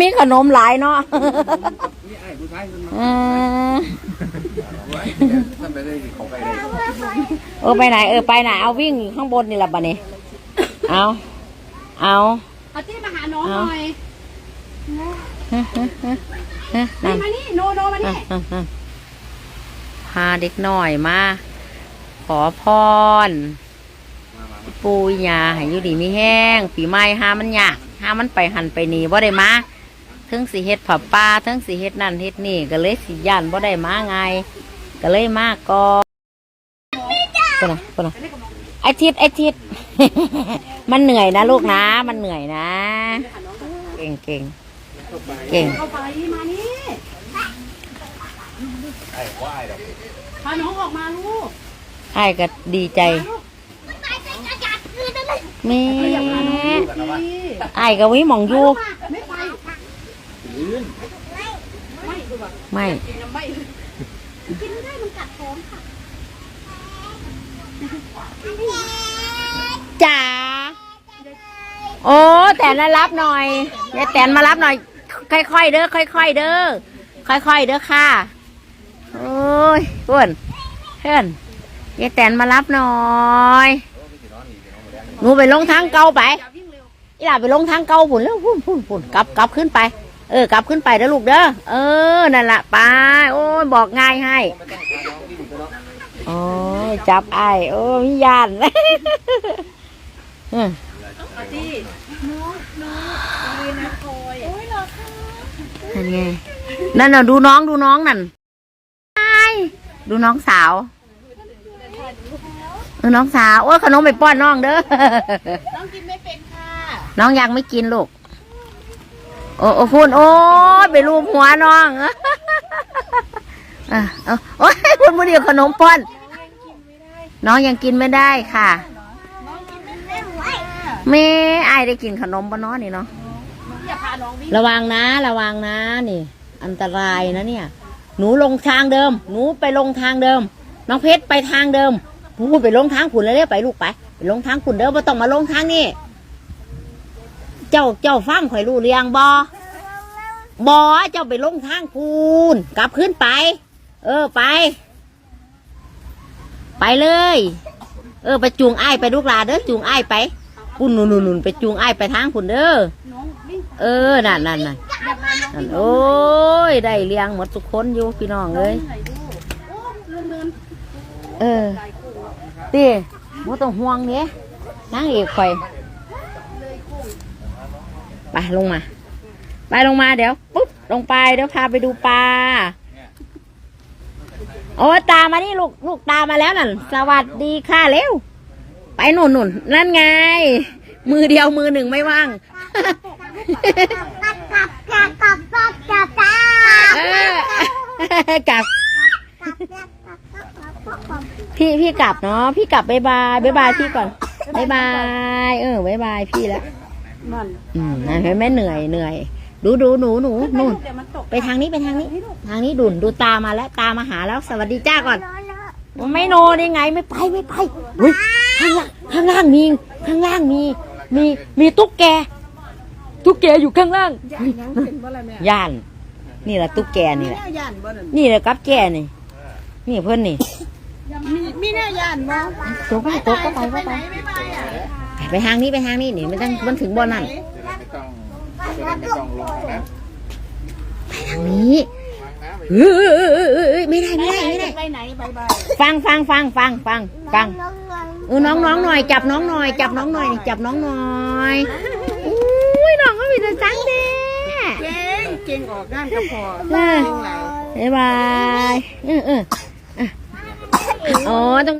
มีขนมหลายเนาะนี่ไอ้ผู้ชายมันมาอืมทำไปได้เขาไปได้เออไปไหน เออไปไหนเอาวิ่งข้างบนนี่แหละบัดนี้ เอาเอาเอาที่มาหาน้องหน่อยฮึฮึฮึฮึนั่นมานี่โนโนมานี่พาเด็กหน่อยมา ขอพรปูยาให้อยู่ดีมีแห้ง ปีใหม่หามันยาก หามันไปหันไปนี่บ่ได้มาทั้งสิเฮ็ดผับปลาทั้งสิเฮ็ดนั่นเฮ็ดนี่ก็เลยสิย่านบ่ได้มาไงก็เลยมาก่อนปะนะปะนะไอทิดไอทิดมันเหนื่อยนะลูกนะ มันเหนื่อยนะ เก่งเก่งเก่งเอาไปมานี่ไอ้ว่าไอ้ดอกพาน้องออกมาลูกไอ้ายก็ดีใจแม่ พี่ไอ้ายก็วิหมองอยู่ไม่ไปลื่นไม่กินน้ำไม่ กินไม่ได้มันกัดท้องค่ะจ๋าโอ้แต่นะรับหน่อยยายแตนมารับหน่อย ค่อยๆเด้อค่อยๆเด้อค่อยๆเด้อค่ะโอ้ยเพื่อนเพื่อนยายแตนมารับหน่อยหนูไปลงทางเก่าไป อีหล่าไปลงทางเก่าผุนแล้วพุ่นพุ่นพุ่นกลับกลับขึ้นไป เออกลับขึ้นไปเด้อลูกเด้อเออนั่นละไปโอ้ยบอกง่ายให้โอ้ยจับไอ้โอ้ยมียานอืมเฮ้ยนั่นไงนั่นน่ะดูน้องดูน้องนั่นไอดูน้องสาวเออน้องสาวโอ้ยขนมไปป้อนน้องเด้อน้องกินไม่เป็นค่ะ น้องยังไม่กินลูก โอ้โอ้พูนโอ้ยไปรูปหัวน้องอะเอาโอ้ยพูนมือเดียวขนมป้อนน้องยังกินไม่ได้ค่ะน้องกินไม่เป็นไหวแม่ไอายได้กินขนมปะเน้อนี่เนาะอย่าพาน้องวิ่งระวังนะ ระวังนะนี่ อันตรายนะเนี่ย หนูลงทางเดิม หนูไปลงทางเดิม น้องเพชรไปทางเดิมพูดไปลงทางขุนเลยเรียกไปลูกไปไปลงทางขุนเดิมไม่ต้องมาลงทางนี่ เจ้าเจ้าฟังข่อยรู้เรียงบอบอเจ้าไปลงทางพูนกลับขึ้นไป เออไป ไปเลย เออ ไปจูงไอ้ไปลูกลาเด้อจูงไอ้ไปปุ่นนุ่นนุนไปจูงไอ้ไปทางขุนเด้อเออนั่นนั่นนั่นาน้องนั่นวิ่งโอ้ยได้เลี้ยงหมดทุกคนอยู่พี่น้องเอ้ยไหนดูโอ้เออตีบ่ต้องห่วงเนี้ยนางเอกข่อย ไปลงมา ไปลงมาเดี๋ยวปุ๊บลงไปเดี๋ยวพาไปดูปลาโอ้ตามานี่ลูกลูกตามาแล้วนั่น สวัสดีค่ะเร็ว ไปหนุนหนุนนั่นไง มือเดียวมือหนึ่งไม่ว่างเออกลับพี่พี่กลับเนาะพี่กลับบายบายบายบายพี่ก่อนบายบาย เออบายบายพี่แล้ว นั่นอืมนะเห็นไหมเหนื่อยเหนื่อย ดูดูหนูหนูนู่น เดี๋ยวมันตกไปทางนี้ไปทางนี้ ทางนี้ดุนดูตามาแล้วตามาหาแล้วสวัสดีจ้าก่อน ไม่โนได้ไงไม่ไปไม่ไปอุ๊ยข้างล่างข้างล่างมีข้างล่างมี มีมีตุ๊กแก ตุ๊กแกอยู่ข้างล่างย่านยังเป็นบ่ล่ะแม่ย่าน นี่แหละตุ๊กแกนี่แหละแม่ย่านบ่นั่นนี่แหละกับแกนี่ นี่เพื่อนนี่มีมีแน่ย่านบ่ตกไปตกก็ไปก็ไปไม่ไปอะ ไปทางนี้ไปทางนี้นี่มันต้องมันถึงบนนั่นไม่ต้องไม่ต้องลงนะไปทางนี้วางน้ำไปเฮ้ยเอ้ยเอ้ยเอ้ยเอ้ยไม่ได้ไม่ได้ไม่ได้ไปไหนบายบายฟังฟังฟังฟังฟังฟังเออน้องน้องหน่อย จับน้องหน่อย จับน้องหน่อย จับน้องหน่อยอุ้ยน้องก็มีแต่จังเด้เก่งเก่งออกด้านก็พอเออเก่งหลายบ๊ายบายเออเอออะอ๋อต้อง